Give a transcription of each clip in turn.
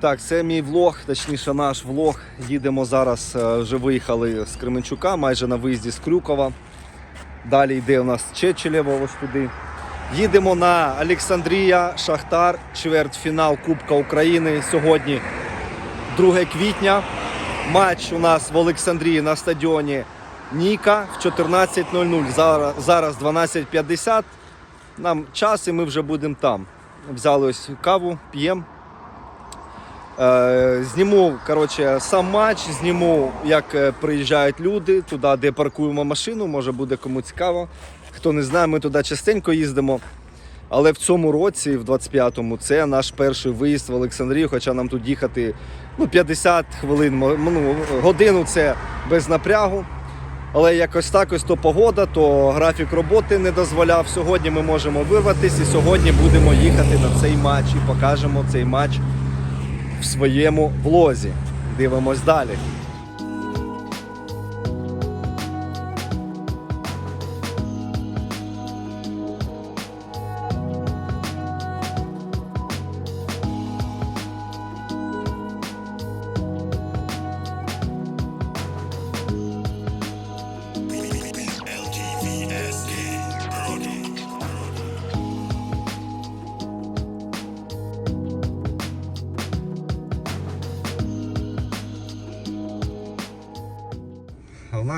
Так, це мій влог, точніше наш влог. Їдемо зараз, е, вже виїхали з Кременчука, майже на виїзді з Крюкова. Далі йде у нас Чечелєво ось туди. Їдемо на Олександрія, Шахтар, чвертьфінал Кубка України. Сьогодні 2 квітня. Матч у нас в Олександрії на стадіоні Ніка в 14.00. Зараз, зараз 12.50. Нам час і ми вже будемо там. Взяли ось каву, п'ємо. Е, Зніму коротше, сам матч, зніму, як е, приїжджають люди туди, де паркуємо машину. Може буде кому цікаво. Хто не знає, ми туди частенько їздимо. Але в цьому році, в 25-му, це наш перший виїзд в Олександрію, хоча нам тут їхати ну, 50 хвилин, ну, годину це без напрягу. Але якось так, ось то погода, то графік роботи не дозволяв. Сьогодні ми можемо вирватися і сьогодні будемо їхати на цей матч і покажемо цей матч своєму влозі. Дивимось далі.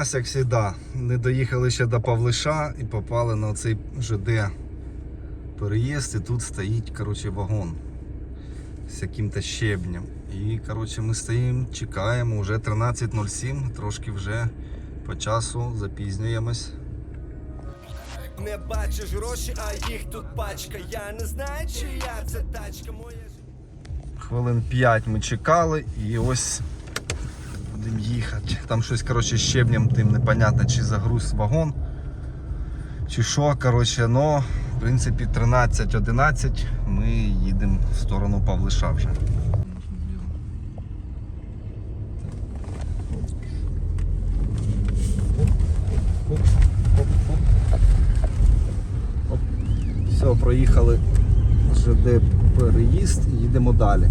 Нас, як завжди, не доїхали ще до Павлиша і попали на цей ЖД переїзд, і тут стоїть коротше, вагон з яким-то щебнем. І коротше, ми стоїмо, чекаємо, вже 13.07, трошки вже по часу запізнюємось. Не бачиш гроші, а їх тут пачка. Я не знаю, чия це тачка моя. Хвилин 5 ми чекали і ось будемо їхати. Там щось коротше, щебнем тим непонятно, чи загруз вагон, чи що. Коротше, но, в принципі, 13-11 ми їдемо в сторону Павлиша вже. Все, проїхали ЖД переїзд і їдемо далі.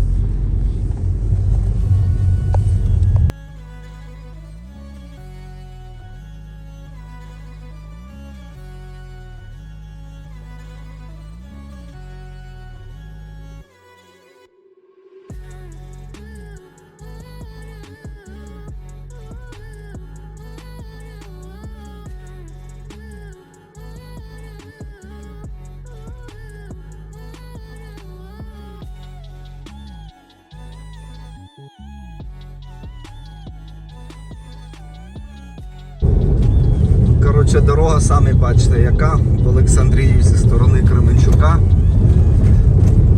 Бачите, яка в Олександрії зі сторони Кременчука.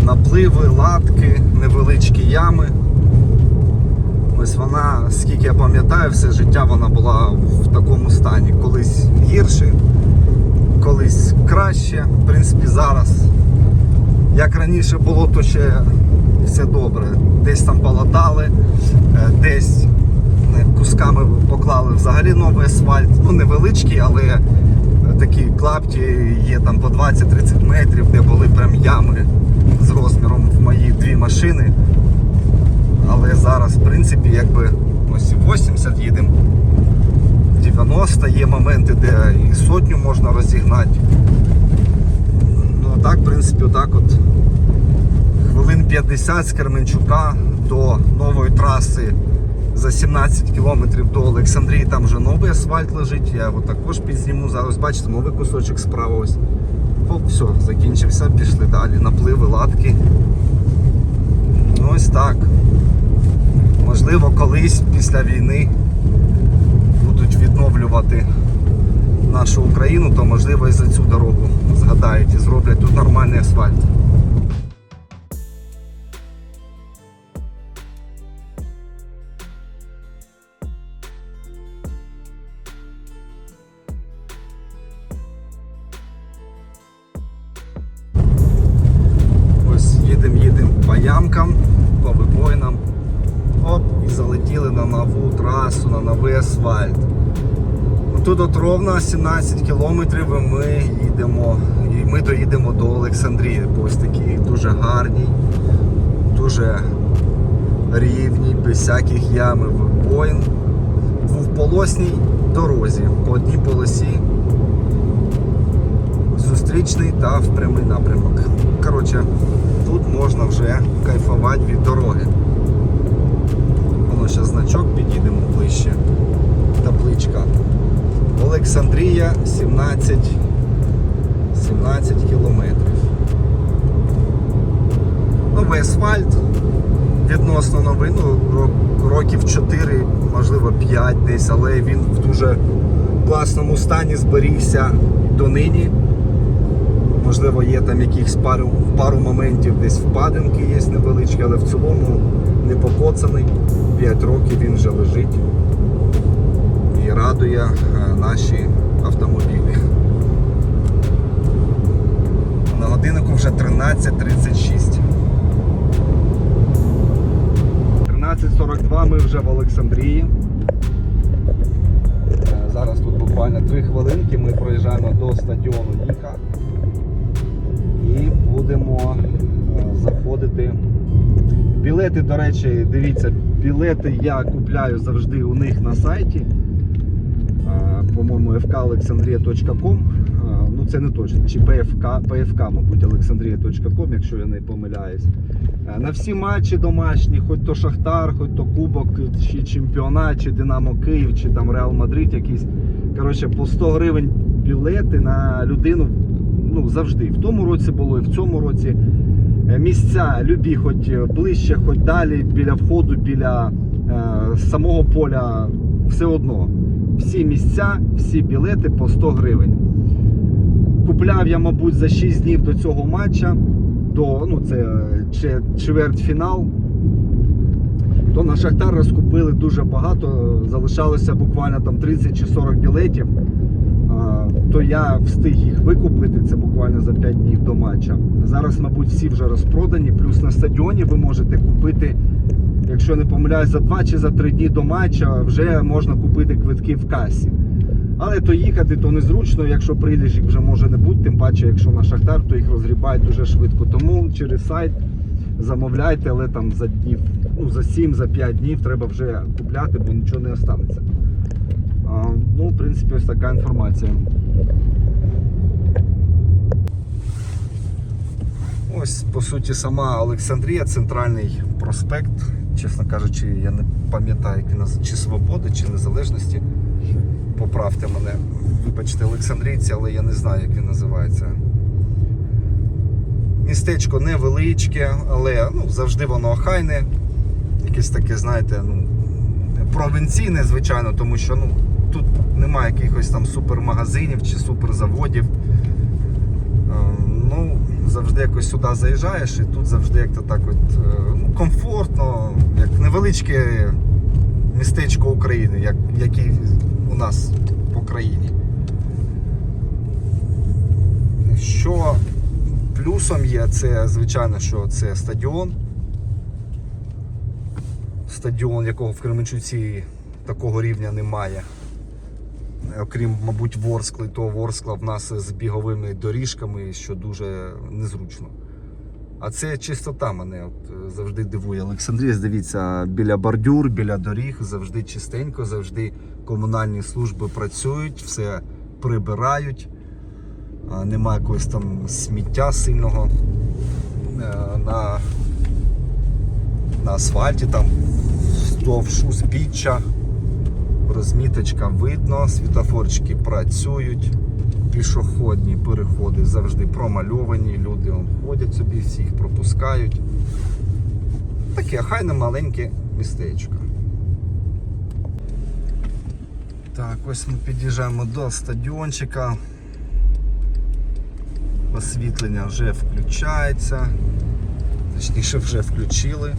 Напливи, латки, невеличкі ями. Ось вона, скільки я пам'ятаю, все життя вона була в такому стані. Колись гірше, колись краще. В принципі, зараз, як раніше було, то ще все добре. Десь там полатали, е, десь кусками поклали взагалі новий асфальт. Ну, невеличкий, але такі клапті є там по 20-30 метрів, де були прям ями з розміром в мої дві машини. Але зараз, в принципі, якби ось 80 їдемо. 90 є моменти, де і сотню можна розігнати. Ну так, в принципі, отак от хвилин 50 з Керменчука до нової траси за 17 кілометрів до Олександрії. Там вже новий асфальт лежить. Я його також підзніму. Зараз бачите, новий кусочок справа ось. Оп, все, закінчився, пішли далі. Напливи, латки. Ну, Ось так. Можливо, колись після війни будуть відновлювати нашу Україну, то можливо і за цю дорогу згадають і зроблять тут нормальний асфальт. 17 кілометрів і ми їдемо. І ми доїдемо до Олександрії. Ось такій дуже гарній, дуже рівні, без всяких ям і вибоїн. В двополосній дорозі по одній полосі. Зустрічний та в прямий напрямок. Коротше, тут можна вже кайфувати від дороги. Воно ще значок підійдемо ближче. Табличка. Олександрія 17, 17 кілометрів. Новий асфальт відносно новий, ну, років 4, можливо 5 десь, але він в дуже класному стані зберігся донині. Можливо, є там якихось пару, пару моментів, десь впадинки є невеличкі, але в цілому не покоцаний. 5 років він вже лежить і радує наші автомобілі. На годиннику вже 13.36. 13.42 ми вже в Олександрії. Е, Зараз тут буквально 3 хвилинки ми проїжджаємо до стадіону Ніка і будемо е, заходити. Білети, до речі, дивіться, білети я купляю завжди у них на сайті. По-моєму, fkalexandria.com. Е, Ну, це не точно. Чи PFK, PFK, мабуть, alexandria.com, якщо я не помиляюсь. Е, На всі матчі домашні, хоч то Шахтар, хоч то Кубок, чи чемпіонат, чи Динамо Київ, чи там Реал Мадрид якийсь. Коротше, по 100 гривень білети на людину ну, завжди. В тому році було і в цьому році. Е, Місця любі, хоч ближче, хоч далі, біля входу, біля е, самого поля, все одно. Всі місця, всі білети по 100 гривень. Купляв я, мабуть, за 6 днів до цього матча, до, ну, це е, чвертьфінал. То на Шахтар розкупили дуже багато, залишалося буквально там 30 чи 40 білетів. То я встиг їх викупити, це буквально за 5 днів до матча. Зараз, мабуть, всі вже розпродані. Плюс на стадіоні ви можете купити, якщо не помиляюсь, за 2 чи за 3 дні до матча вже можна купити квитки в касі. Але то їхати, то незручно, якщо прийдеш, їх вже може не бути, тим паче, якщо на Шахтар, то їх розгрібають дуже швидко. Тому через сайт замовляйте, але там за днів, ну за 7, за 5 днів треба вже купляти, бо нічого не останеться. А, ну, в принципі, ось така інформація. Ось, по суті, сама Олександрія, центральний проспект. Чесно кажучи, я не пам'ятаю, чи Свободи, чи Незалежності. Поправте мене. Вибачте, Олександрійці, але я не знаю, як він називається. Містечко невеличке, але ну, завжди воно охайне. Якесь таке, знаєте, ну, провінційне, звичайно, тому що ну, тут немає якихось там супермагазинів чи суперзаводів. Завжди якось сюди заїжджаєш і тут завжди як-то так от е, ну, комфортно, як невеличке містечко України, як, які у нас по країні. Що плюсом є, це звичайно, що це стадіон. Стадіон, якого в Кременчуці такого рівня немає. Окрім, мабуть, Ворскли, то Ворскла в нас з біговими доріжками, що дуже незручно. А це чистота мене от, е, завжди дивує. Олександрія, дивіться, біля бордюр, біля доріг завжди чистенько, завжди комунальні служби працюють, все прибирають. А, Немає якогось там сміття сильного е, на, на асфальті, там вздовж узбіччя розміточка видно, світофорчики працюють, пішохідні переходи завжди промальовані, люди ходять собі, всі їх пропускають. Таке хайне маленьке містечко. Так, ось ми під'їжджаємо до стадіончика. Освітлення вже включається. Точніше вже включили.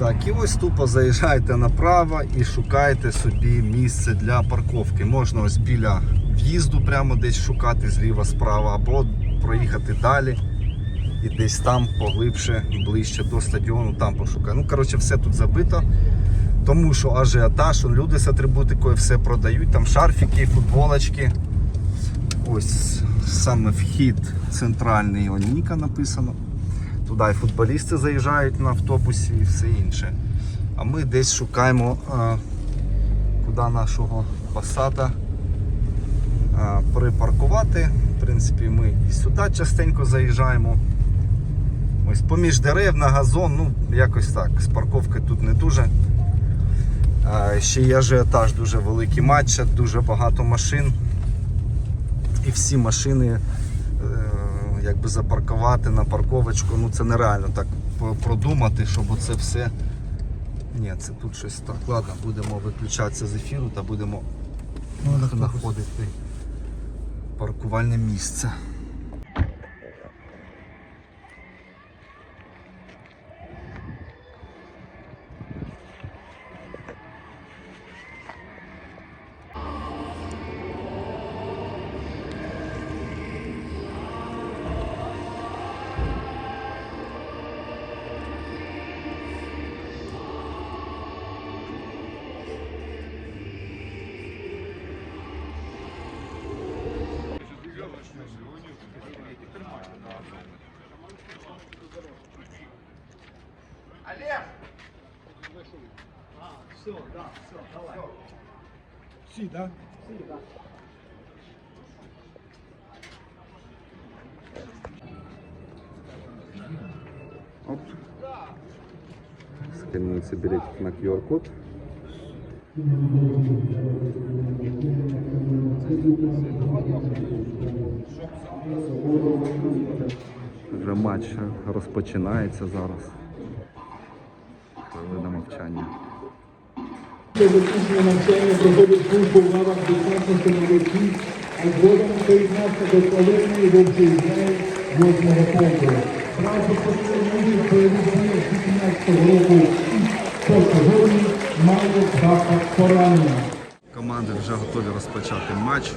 Так, і ось тупо заїжджаєте направо і шукаєте собі місце для парковки. Можна ось біля в'їзду прямо десь шукати зліва справа, або проїхати далі і десь там поглибше, ближче до стадіону, там пошукати. Ну, коротше, все тут забито. Тому що ажіотаж, люди з атрибутикою все продають, там шарфіки, футболочки. Ось саме вхід центральний, Ніка написано. Туди і футболісти заїжджають на автобусі і все інше. А ми десь шукаємо, а, куди нашого посада а, припаркувати. В принципі, ми і сюди частенько заїжджаємо. Ось поміж дерев на газон, ну якось так. З парковки тут не дуже. А, ще є ажіотаж дуже великий матч, дуже багато машин. І всі машини якби запаркувати на парковочку, ну це нереально так продумати, щоб оце все. Ні, це тут щось так. Ладно, будемо виключатися з ефіру та будемо знаходити паркувальне місце. Всі, так? Оп. Сканується білетик на QR-код. Вже матч розпочинається зараз. Хвилина мовчання. Закінчення навчання проходить службу в лавах десантних номер 6, а згодом приєднався до колонії вовчий Ізраїль 8 полку. Брав безпосередньо участь в бойових діях 2015 року по сьогодні має запах поранення. Команди вже готові розпочати матч.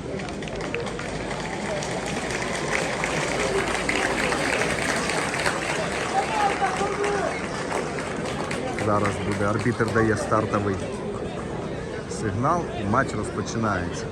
Зараз буде арбітр дає стартовий сигнал і матч розпочинається.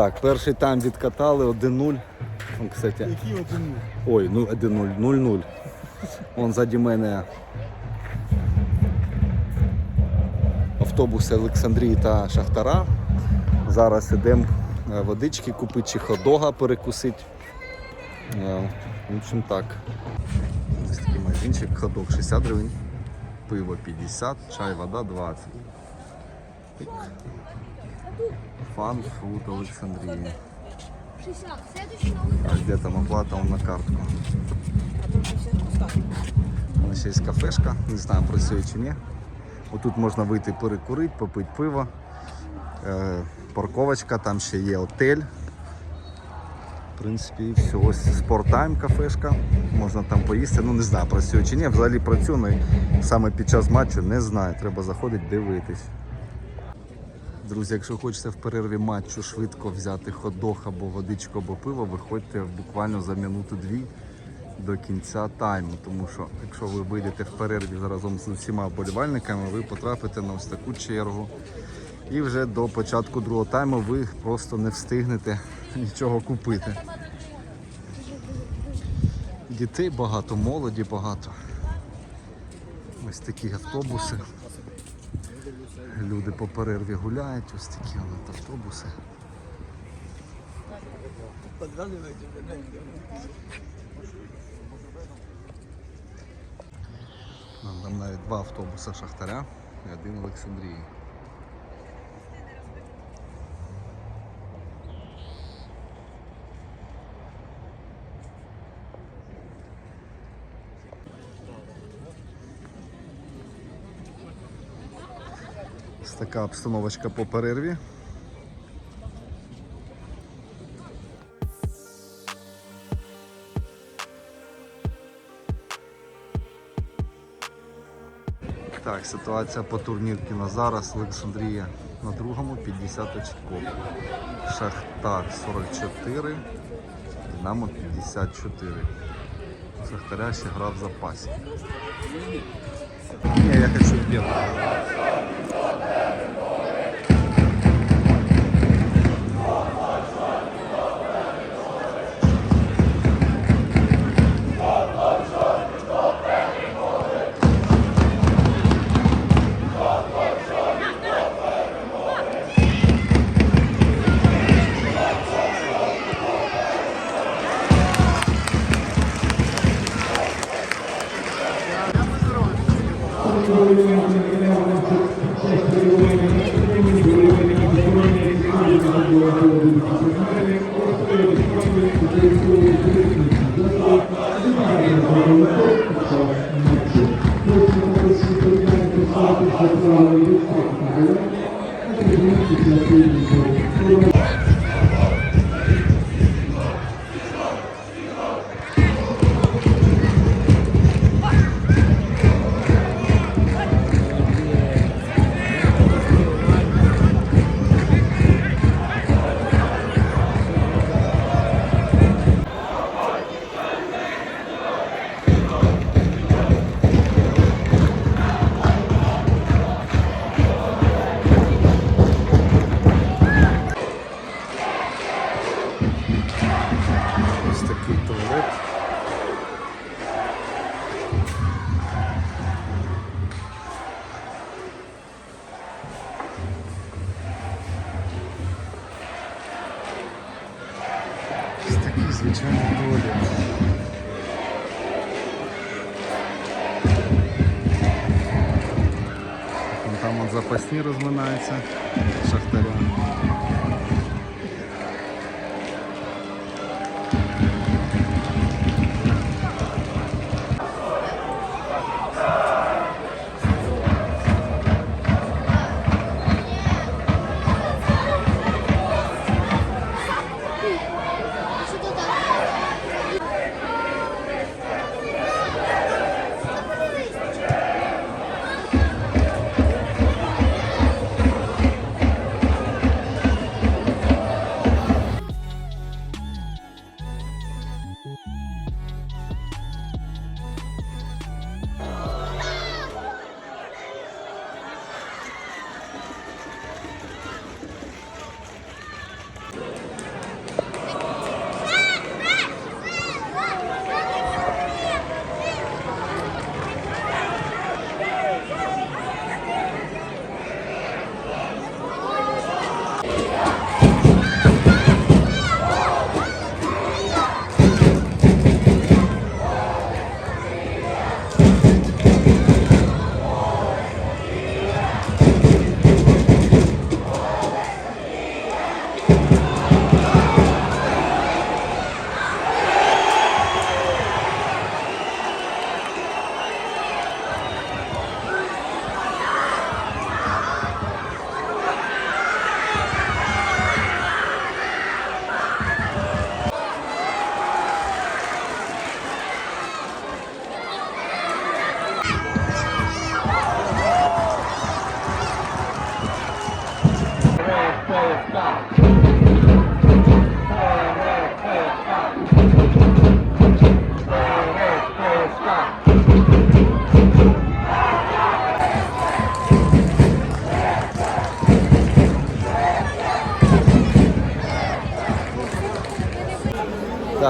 Так, перший тайм відкатали 1-0. Он, кстати, Які один? Ой, ну 1-0, 0-0. Вон ззаді мене автобуси Олександрії та Шахтара. Зараз йдемо водички купити чи хот-дога перекусити. Е, В общем так. Ось такий магазинчик, хот-дог 60 гривень, пиво 50, чай, вода 20. Тик. Фан фуд Олександрії. 60. Следующий новый А де там оплата он на картку? У ще є кафешка, не знаю працює чи ні. Отут можна вийти перекурити, попити пиво. Е, парковочка, там ще є отель. В принципі, і все. Ось спорттайм кафешка. Можна там поїсти. Ну не знаю, працює чи ні. Взагалі працює, але саме під час матчу не знаю. Треба заходити, дивитись. Друзі, якщо хочете в перерві матчу швидко взяти хот-дог або водичку, або пиво, виходьте буквально за минуту-дві до кінця тайму. Тому що якщо ви вийдете в перерві разом з усіма вболівальниками, ви потрапите на ось таку чергу. І вже до початку другого тайму ви просто не встигнете нічого купити. Дітей багато, молоді багато. Ось такі автобуси. Люди по перерві гуляють, ось такі от автобуси. Там навіть два автобуси Шахтаря і один Олександрії. Така обстановочка по перерві. Так, ситуація по турнірці на зараз. Олександрія на другому 50 очков. Шахтар 44, Динамо 54. У Шахтаря ще гра в запасі. Ні, я хочу бігати. Там розминається.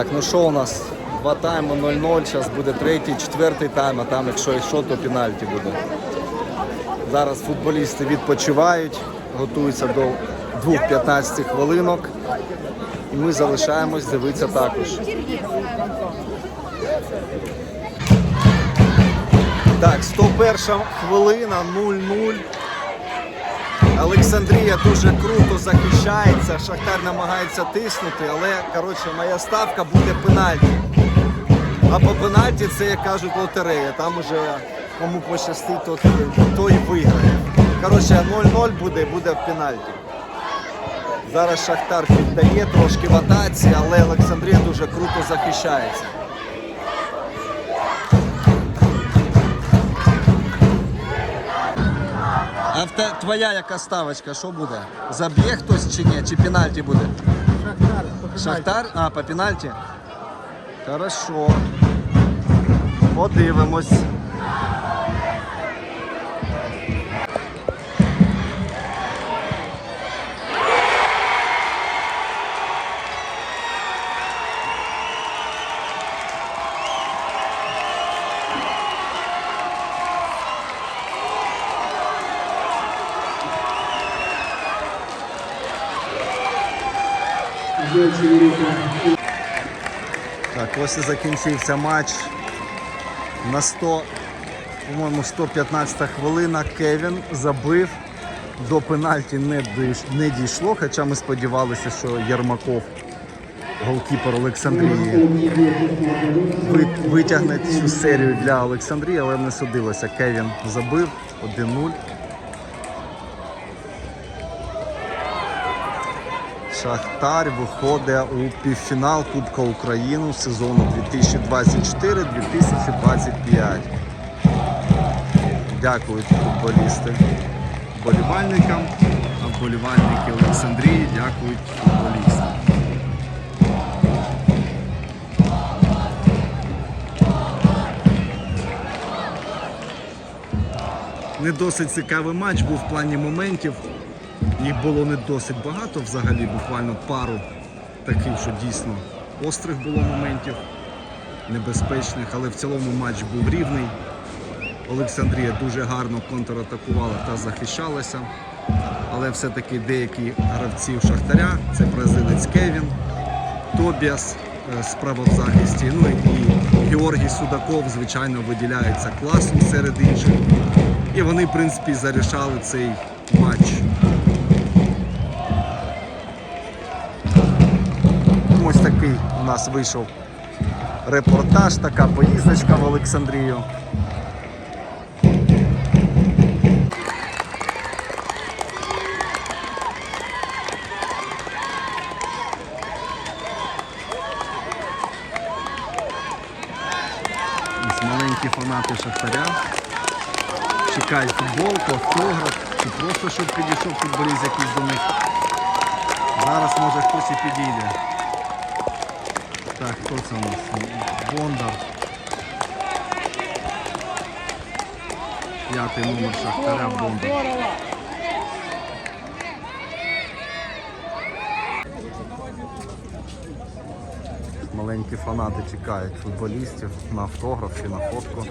Так, ну що у нас? Два тайми 0-0, зараз буде третій, четвертий тайм, а там, якщо і що, то пенальті буде. Зараз футболісти відпочивають, готуються до 2-15 хвилинок. І ми залишаємось дивитися також. Так, 101 хвилина, 0-0. Олександрія дуже круто захищається. Шахтар намагається тиснути, але коротше, моя ставка буде пенальті. А по пенальті це, як кажуть, лотерея. Там уже кому пощастить, той, той виграє. Коротше, 0-0 буде, буде в пенальті. Зараз Шахтар піддає трошки в атаці, але Олександрія дуже круто захищається. А в те, твоя яка ставочка, що буде? Заб'є хтось чи ні? Чи пенальті буде? Шахтар. Шахтар? А, по пенальті? Хорошо. Подивимось. Так, ось і закінчився матч. На 100, по-моєму, 115 хвилина Кевін забив. До пенальті не, не дійшло, хоча ми сподівалися, що Єрмаков, голкіпер Олександрії, ви- витягне цю серію для Олександрії, але не судилося. Кевін забив 1-0. Шахтар виходить у півфінал Кубка України сезону 2024-2025. Дякують футболісти вболівальникам, а вболівальники Олександрії дякують футболістам. Не досить цікавий матч був в плані моментів. Їх було не досить багато взагалі, буквально пару таких, що дійсно острих було моментів, небезпечних, але в цілому матч був рівний. Олександрія дуже гарно контратакувала та захищалася. Але все-таки деякі гравці у Шахтаря, це бразилець Кевін, Тобіас е, справа в захисті, ну і Георгій Судаков, звичайно, виділяється класом серед інших. І вони, в принципі, зарішали цей матч. Нас вийшов репортаж, така поїздочка в Олександрію. Маленькі фанати Шахтаря. Чекають футболку, автограф, чи просто щоб підійшов Маленькі фанати чекають футболістів на автограф чи на фотку.